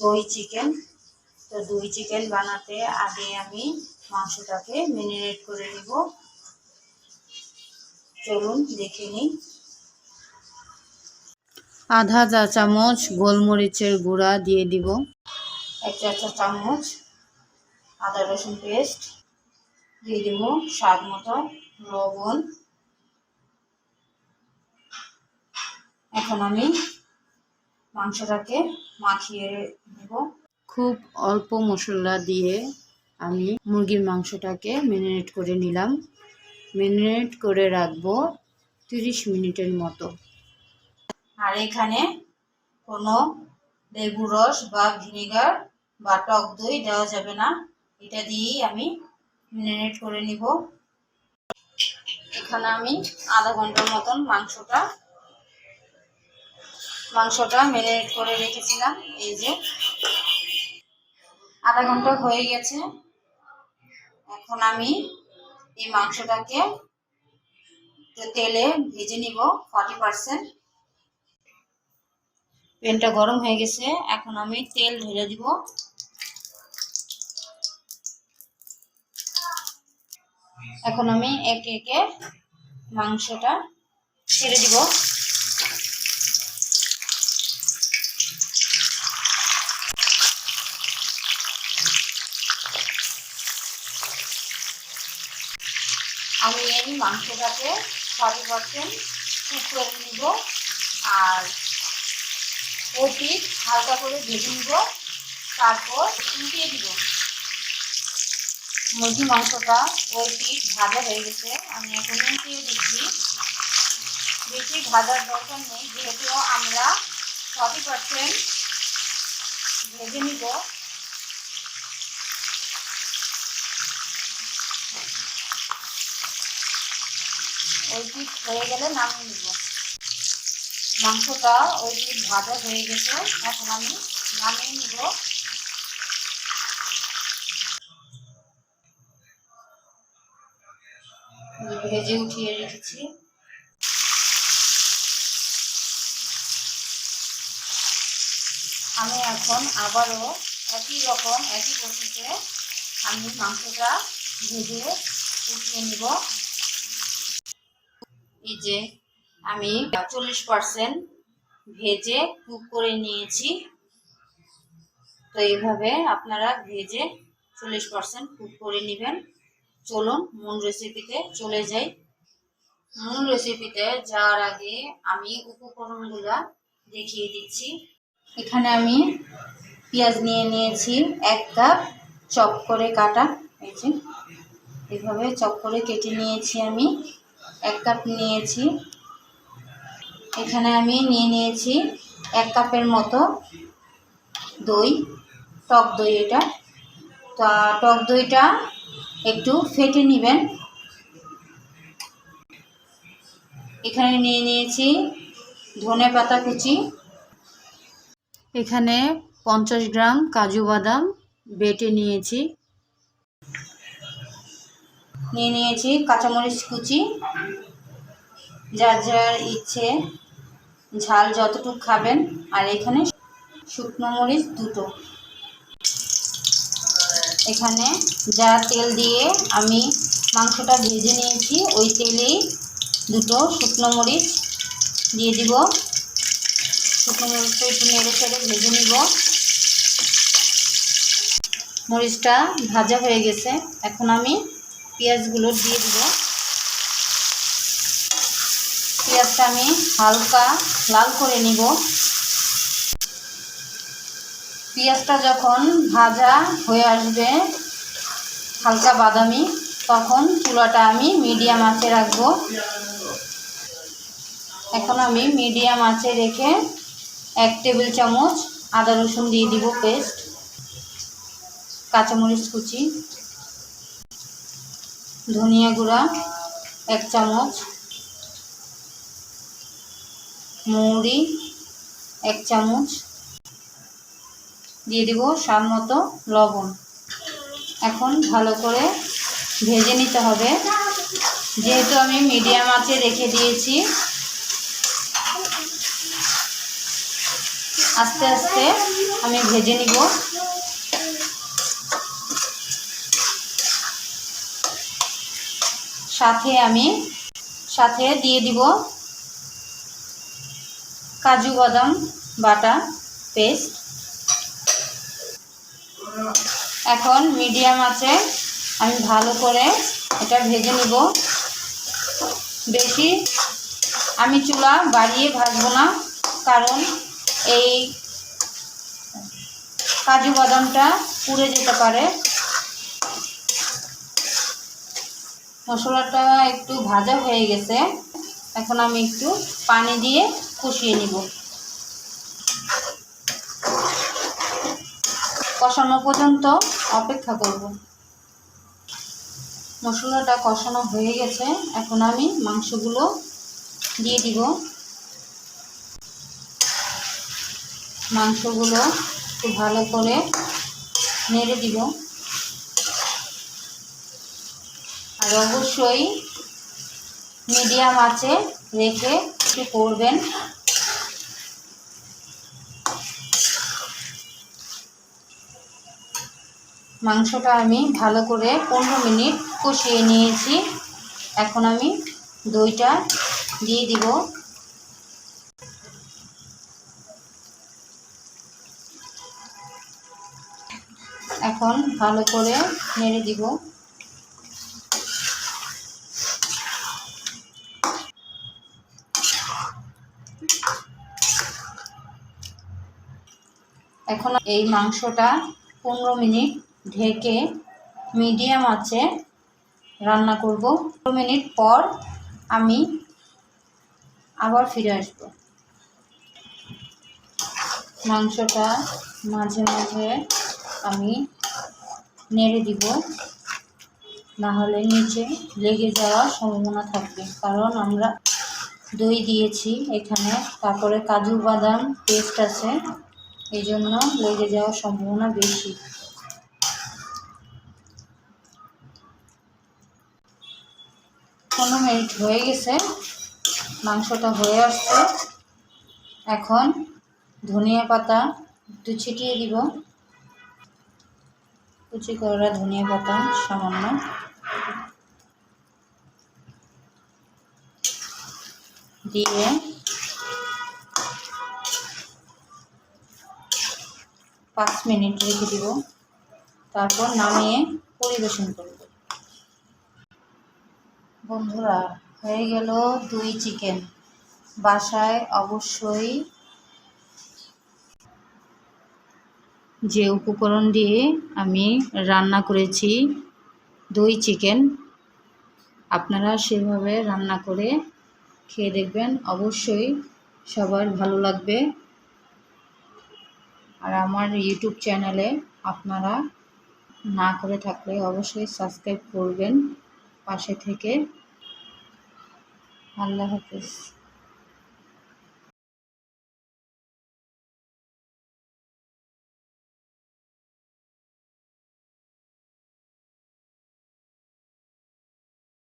দই চিকেন। তো দই চিকেন বানাতে আগে আমি মাংসটাকে ম্যারিনেট করে নিব। চলুন দেখে নিই। আধা চা চামচ গোলমরিচের গুঁড়া দিয়ে দিব। এক চা চা চামচ আদা রসুন পেস্ট দিয়ে দিব স্বাদ মতো লবণ। এখন আমি মাংসটাকে মাখিয়ে নেব। খুব অল্প মশলা দিয়ে আমি মুরগির মাংসটাকে ম্যারিনেট করে নিলাম। ম্যারিনেট করে রাখব তিরিশ মিনিটের মতো। আর এখানে কোনো লেবু রস বা ভিনেগার বা টক দই দেওয়া যাবে না। এটা দিয়েই আমি ম্যারিনেট করে নিব। এখানে আমি আধা ঘণ্টার মতন মাংসটা মাংসটা ম্যারিনেট করে রেখেছিলাম, এই যে। আধা ঘণ্টা হয়ে গেছে। এখন আমি এই মাংসটাকে তেলে ভেজে নিব, ফর্টি পার্সেন্ট। পেনটা গরম হয়ে গেছে, এখন আমি তেল ঢেলে দিব। এখন আমি একে একে মাংসটা ছেড়ে দিব। আমি এই মাংসটাকে ফর্টি পার্সেন্ট কুক করে নিব আর ও পিঠ হালকা করে ভেজে নিব, তারপর উল্টিয়ে দিব। মুরগি মাংসটা ওই ভাজা হয়ে গেছে, আমি এখন উল্টিয়ে দিচ্ছি। বেশি ভাজার দরকার নেই, যেহেতু আমরা ফর্টি পার্সেন্ট ভেজে নিব। ওই হয়ে গেলে নামিয়ে নিব। মাংসটা ওই পিঠ ভাজা হয়ে গেছে, এখন আমি নামিয়ে নিব। ভেজে উঠিয়ে রেখেছি। আমি এখন আবারও একই রকম, একই প্রসেসে আমি মাংসটা ভেজে উঠিয়ে নিব। যে আমি চল্লিশ পার্সেন্ট ভেজে কুক করে নিয়েছি। তো এইভাবে আপনারা ভেজে চল্লিশ পার্সেন্ট কুক করে নেবেন। চলুন মূল রেসিপিতে চলে যাই। মূল রেসিপিতে যাওয়ার আগে আমি উপকরণগুলো দেখিয়ে দিচ্ছি। এখানে আমি পেঁয়াজ নিয়ে নিয়েছি, এক কাপ চপ করে কাটা। এই যে, এইভাবে চপ করে কেটে নিয়েছি আমি। এক কাপ নিয়েছি। এখানে আমি নিয়ে নিয়েছি এক কাপের মতো দই, টক দই এটা। তা টক দইটা একটু ফেটে নেবেন। এখানে নিয়ে নিয়েছি ধনে পাতা কুচি। এখানে পঞ্চাশ গ্রাম কাজু বাদাম বেটে নিয়েছি। নিয়ে নিয়েছি, কাঁচামরিচ কুচি। যার যার ইচ্ছে, ঝাল যতটুকু খাবেন, আর এখানে শুকনো মরিচ দুটো। এখানে যা তেল দিয়ে আমি মাংসটা ভেজে নিয়েছি, ওই তেলেই দুটো শুকনো মরিচ দিয়ে দিব। শুকনো মরিচটা একটু নেড়ে ছেড়ে ভেজে নিব। মরিচটা ভাজা হয়ে গেছে। এখন আমি পেঁয়াজগুলো দিয়ে দিব। পেঁয়াজটা আমি হালকা লাল করে নিব। পেঁয়াজটা যখন ভাজা হয়ে আসবে, হালকা বাদামি, তখন চুলাটা আমি মিডিয়াম আঁচে রাখব। এখন আমি মিডিয়াম আঁচে রেখে এক টেবিল চামচ আদা রসুন দিয়ে দিব পেস্ট, কাঁচামরিচ কুচি। ধনিয়া গুঁড়া, এক চামচ। মৌরি, এক চামচ। দিয়ে দিব স্বাদ মতো লবণ। এখন ভালো করে ভেজে নিতে হবে। যেহেতু আমি মিডিয়াম আঁচে রেখে দিয়েছি, আস্তে আস্তে আমি ভেজে নিব। সাথে আমি, সাথে দিয়ে দিব কাজু বাদাম বাটা পেস্ট। এখন মিডিয়াম আছে, আমি ভালো করে এটা ভেজে নিব। বেশি আমি চুলা বাড়িয়ে ভাজবো না, কারণ এই কাজু বাদামটা পুড়ে যেতে পারে। মশলাটা একটু ভাজা হয়ে গেছে। এখন আমি একটু পানি দিয়ে কষিয়ে নিব। কষানো পর্যন্ত অপেক্ষা করব। মশলাটা কষানো হয়ে গেছে। এখন আমি মাংসগুলো দিয়ে দিব। মাংসগুলো একটু ভালো করে নেড়ে দিব আর অবশ্যই মিডিয়াম আছে, রেখে একটু করবেন। মাংসটা আমি ভালো করে পনেরো মিনিট কষিয়ে নিয়েছি। এখন আমি দইটা দিয়ে দিব। এখন ভালো করে নেড়ে দিব। এখন এই মাংসটা পনেরো মিনিট ঢেকে মিডিয়াম আছে রান্না করব। পনেরো মিনিট পর আমি আবার ফিরে আসব। মাংসটা মাঝে মাঝে আমি নেড়ে দিব। না হলে নিচে লেগে যাওয়ার সম্ভাবনা থাকবে। কারণ আমরা দই দিয়েছি এখানে, তারপরে কাজু বাদাম পেস্ট আছে। এই জন্য লেগে যাওয়ার সম্ভাবনা বেশি। পনেরো মিনিট হয়ে গেছে, মাংসটা হয়ে আসছে। এখন ধনিয়া পাতা একটু ছিটিয়ে দিব। কুচি করা ধনিয়া পাতা সামান্য। দিয়ে মিনিট রেখে দিব। তারপর নামিয়ে পরিবেশন করব। বন্ধুরা, হয়ে গেল দুই চিকেন। বাসায় অবশ্যই যে উপকরণ দিয়ে আমি রান্না করেছি, দই চিকেন, আপনারা সেভাবে রান্না করে খেয়ে দেখবেন। অবশ্যই সবার ভালো লাগবে। আর আমার ইউটিউব চ্যানেলে আপনারা না করে থাকলে অবশ্যই সাবস্ক্রাইব করবেন পাশে থেকে। আল্লাহ হাফিজ।